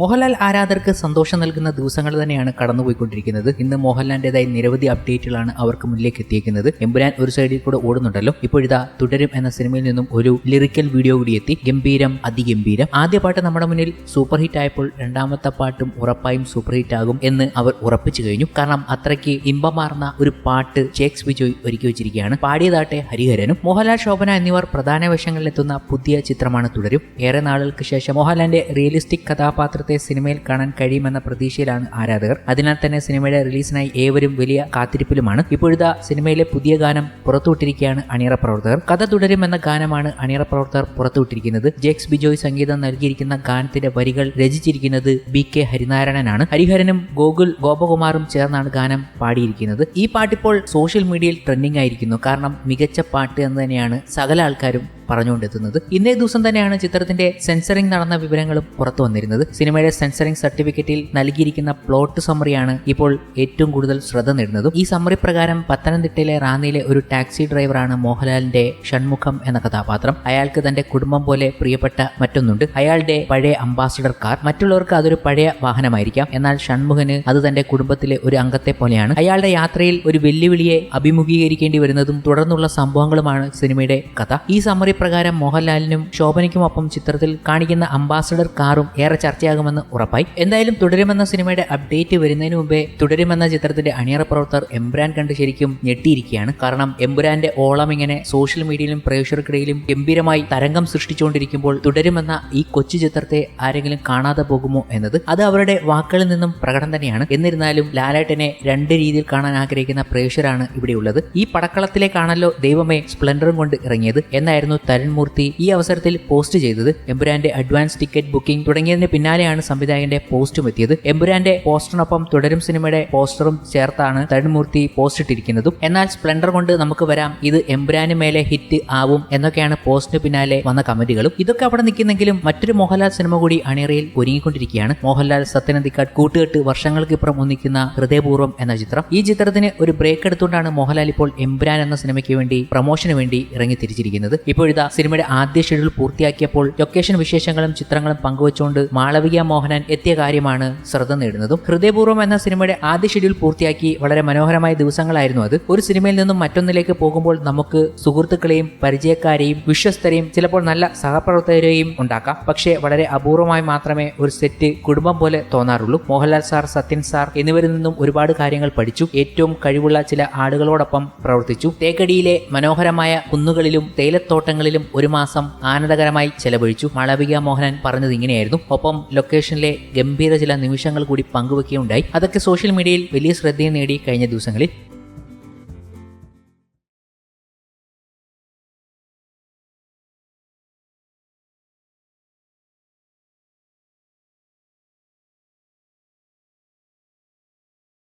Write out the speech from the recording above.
മോഹൻലാൽ ആരാധകർക്ക് സന്തോഷം നൽകുന്ന ദിവസങ്ങൾ തന്നെയാണ് കടന്നുപോയിക്കൊണ്ടിരിക്കുന്നത്. ഇന്ന് മോഹൻലാലിന്റേതായി നിരവധി അപ്ഡേറ്റുകളാണ് അവർക്ക് മുന്നിലേക്ക് എത്തിയിരിക്കുന്നത് എമ്പുരാൻ ഒരു സൈഡിൽ കൂടെ ഓടുന്നുണ്ടല്ലോ. ഇപ്പോഴിതാ തുടരും എന്ന സിനിമയിൽ നിന്നും ഒരു ലിറിക്കൽ വീഡിയോ കൂടി എത്തി. ഗംഭീരം അതിഗംഭീരം. ആദ്യ പാട്ട് നമ്മുടെ മുന്നിൽ സൂപ്പർ ഹിറ്റ് ആയപ്പോൾ രണ്ടാമത്തെ പാട്ടും ഉറപ്പായും സൂപ്പർ ഹിറ്റ് ആകും എന്ന് അവർ ഉറപ്പിച്ചു കഴിഞ്ഞു. കാരണം അത്രയ്ക്ക് ഇമ്പമാർന്ന ഒരു പാട്ട് ജേക്സ് ബിജോയ് ഒരുക്കി വെച്ചിരിക്കുകയാണ്. പാടിയതാട്ടെ ഹരിഹരനും. മോഹൻലാൽ ശോഭന എന്നിവർ പ്രധാന വേഷങ്ങളിലെത്തുന്ന പുതിയ ചിത്രമാണ് തുടരും. ഏറെ നാളുകൾക്ക് ശേഷം മോഹൻലാലിന്റെ റിയലിസ്റ്റിക് കഥാപാത്രത്തെ സിനിമയിൽ കാണാൻ കഴിയുമെന്ന പ്രതീക്ഷയിലാണ് ആരാധകർ. അതിനാൽ തന്നെ സിനിമയുടെ റിലീസിനായി ഏവരും വലിയ കാത്തിരിപ്പിലുമാണ്. ഇപ്പോഴത്തെ സിനിമയിലെ പുതിയ ഗാനം പുറത്തുവിട്ടിരിക്കുകയാണ് അണിയറ പ്രവർത്തകർ. കഥ തുടരുമെന്ന ഗാനമാണ് അണിയറ പ്രവർത്തകർ പുറത്തുവിട്ടിരിക്കുന്നത്. ജെക്സ് ബിജോയ് സംഗീതം നൽകിയിരിക്കുന്ന ഗാനത്തിന്റെ വരികൾ രചിച്ചിരിക്കുന്നത് ബി കെ ഹരിനാരായണനാണ്. ഹരിഹരനും ഗോകുൽ ഗോപകുമാറും ചേർന്നാണ് ഗാനം പാടിയിരിക്കുന്നത്. ഈ പാട്ടിപ്പോൾ സോഷ്യൽ മീഡിയയിൽ ട്രെൻഡിംഗ് ആയിരിക്കുന്നു. കാരണം മികച്ച പാട്ട് എന്ന് തന്നെയാണ് സകല ആൾക്കാരും പറഞ്ഞുകൊണ്ടെത്തുന്നത്. ഇന്നേ ദിവസം തന്നെയാണ് ചിത്രത്തിന്റെ സെൻസറിംഗ് നടന്ന വിവരങ്ങളും പുറത്തു വന്നിരുന്നത്. സിനിമയുടെ സെൻസറിംഗ് സർട്ടിഫിക്കറ്റിൽ നൽകിയിരിക്കുന്ന പ്ലോട്ട് സമ്മറിയാണ് ഇപ്പോൾ ഏറ്റവും കൂടുതൽ ശ്രദ്ധ നേടുന്നതും. ഈ സമ്മറി പ്രകാരം പത്തനംതിട്ടയിലെ റാന്നിയിലെ ഒരു ടാക്സി ഡ്രൈവറാണ് മോഹൻലാലിന്റെ ഷൺമുഖം എന്ന കഥാപാത്രം. അയാൾക്ക് തന്റെ കുടുംബം പോലെ പ്രിയപ്പെട്ട മറ്റൊന്നുണ്ട്. അയാളുടെ പഴയ അംബാസഡർ കാർ മറ്റുള്ളവർക്ക് അതൊരു പഴയ വാഹനമായിരിക്കാം. എന്നാൽ ഷൺമുഖന് അത് തന്റെ കുടുംബത്തിലെ ഒരു അംഗത്തെ പോലെയാണ്. അയാളുടെ യാത്രയിൽ ഒരു വെല്ലുവിളിയെ അഭിമുഖീകരിക്കേണ്ടി വരുന്നതും തുടർന്നുള്ള സംഭവങ്ങളുമാണ് സിനിമയുടെ കഥ. ഈ സമ്മറി പ്രകാരം മോഹൻലാലിനും ശോഭനയ്ക്കുമൊപ്പം ചിത്രത്തിൽ കാണിക്കുന്ന അംബാസഡർ കാറും ഏറെ ചർച്ചയാകുമെന്ന് ഉറപ്പായി. എന്തായാലും തുടരുമെന്ന സിനിമയുടെ അപ്ഡേറ്റ് വരുന്നതിന് മുമ്പേ തുടരുമെന്ന ചിത്രത്തിന്റെ അണിയറ പ്രവർത്തകർ എംബ്രാൻ കണ്ട് ശരിക്കും ഞെട്ടിയിരിക്കുകയാണ്. കാരണം എംബുരാന്റെ ഓളം ഇങ്ങനെ സോഷ്യൽ മീഡിയയിലും പ്രേക്ഷകർക്കിടയിലും ഗംഭീരമായി തരംഗം സൃഷ്ടിച്ചുകൊണ്ടിരിക്കുമ്പോൾ തുടരുമെന്ന ഈ കൊച്ചു ചിത്രത്തെ ആരെങ്കിലും കാണാതെ പോകുമോ എന്നത് അത് അവരുടെ വാക്കുകളിൽ നിന്നും പ്രകടനം തന്നെയാണ്. എന്നിരുന്നാലും ലാലേട്ടനെ രണ്ട് രീതിയിൽ കാണാൻ ആഗ്രഹിക്കുന്ന പ്രേക്ഷകരാണ് ഇവിടെയുള്ളത് ഈ പടക്കളത്തിലേക്കാണല്ലോ ദൈവമേ സ്പ്ലെൻഡറും കൊണ്ട് ഇറങ്ങിയത്. എന്നായിരുന്നു തരുൺ മൂർത്തി ഈ അവസരത്തിൽ പോസ്റ്റ് ചെയ്തത് എമ്പുരാന്റെ അഡ്വാൻസ് ടിക്കറ്റ് ബുക്കിംഗ് തുടങ്ങിയതിന് പിന്നാലെയാണ് സംവിധായകന്റെ പോസ്റ്റും എത്തിയത്. എമ്പുരാന്റെ പോസ്റ്ററിനൊപ്പം തുടരും സിനിമയുടെ പോസ്റ്ററും ചേർത്താണ് തരൺമൂർത്തി പോസ്റ്റ് ഇട്ടിരിക്കുന്നതും. എന്നാൽ സ്പ്ലെൻഡർ കൊണ്ട് നമുക്ക് വരാം ഇത് എമ്പുരാന് മേലെ ഹിറ്റ് ആവും എന്നൊക്കെയാണ് പോസ്റ്റിന് പിന്നാലെ വന്ന കമന്റുകളും. ഇതൊക്കെ അവിടെ നിൽക്കുന്നെങ്കിലും മറ്റൊരു മോഹൻലാൽ സിനിമ കൂടി അണിയറയിൽ ഒരുങ്ങിക്കൊണ്ടിരിക്കുകയാണ്. മോഹൻലാൽ സത്യനന്ദിക്കാട് കൂട്ടുകെട്ട് വർഷങ്ങൾക്ക് ഇപ്പുറം ഒന്നിക്കുന്ന ഹൃദയപൂർവം എന്ന ചിത്രം. ഈ ചിത്രത്തിന് ഒരു ബ്രേക്ക് എടുത്തുകൊണ്ടാണ് മോഹൻലാൽ ഇപ്പോൾ എമ്പുരാൻ എന്ന സിനിമയ്ക്ക് വേണ്ടി പ്രൊമോഷന് വേണ്ടി ഇറങ്ങി തിരിച്ചിരിക്കുന്നത്. ഇപ്പോഴിതാ സിനിമയുടെ ആദ്യ ഷെഡ്യൂൾ പൂർത്തിയാക്കിയപ്പോൾ ലൊക്കേഷൻ വിശേഷങ്ങളും ചിത്രങ്ങളും പങ്കുവച്ചുകൊണ്ട് മാളവിക മോഹനൻ എത്തിയ കാര്യമാണ് ശ്രദ്ധ നേടുന്നതും ഹൃദയപൂർവം എന്ന സിനിമയുടെ ആദ്യ ഷെഡ്യൂൾ പൂർത്തിയാക്കി വളരെ മനോഹരമായ ദിവസങ്ങളായിരുന്നു അത്. ഒരു സിനിമയിൽ നിന്നും മറ്റൊന്നിലേക്ക് പോകുമ്പോൾ നമുക്ക് സുഹൃത്തുക്കളെയും പരിചയക്കാരെയും വിശ്വസ്തരെയും ചിലപ്പോൾ നല്ല സഹപ്രവർത്തകരെയും ഉണ്ടാക്കാം. പക്ഷേ വളരെ അപൂർവമായി മാത്രമേ ഒരു സെറ്റ് കുടുംബം പോലെ തോന്നാറുള്ളൂ. മോഹൻലാൽ സാർ സത്യൻ സാർ എന്നിവരിൽ നിന്നും ഒരുപാട് കാര്യങ്ങൾ പഠിച്ചു. ഏറ്റവും കഴിവുള്ള ചില ആളുകളോടൊപ്പം പ്രവർത്തിച്ചു. തേക്കടിയിലെ മനോഹരമായ കുന്നുകളിലും തേയിലത്തോട്ടങ്ങളിലും ഒരു മാസം ആനന്ദകരമായി ചെലവഴിച്ചു. മാളവിക മോഹനൻ പറഞ്ഞത് ഇങ്ങനെയായിരുന്നു. ഒപ്പം ലൊക്കേഷനിലെ ഗംഭീര ചില നിമിഷങ്ങൾ കൂടി പങ്കുവെക്കുകയുണ്ടായി. അതൊക്കെ സോഷ്യൽ മീഡിയയിൽ വലിയ ശ്രദ്ധയും നേടി കഴിഞ്ഞ ദിവസങ്ങളിൽ.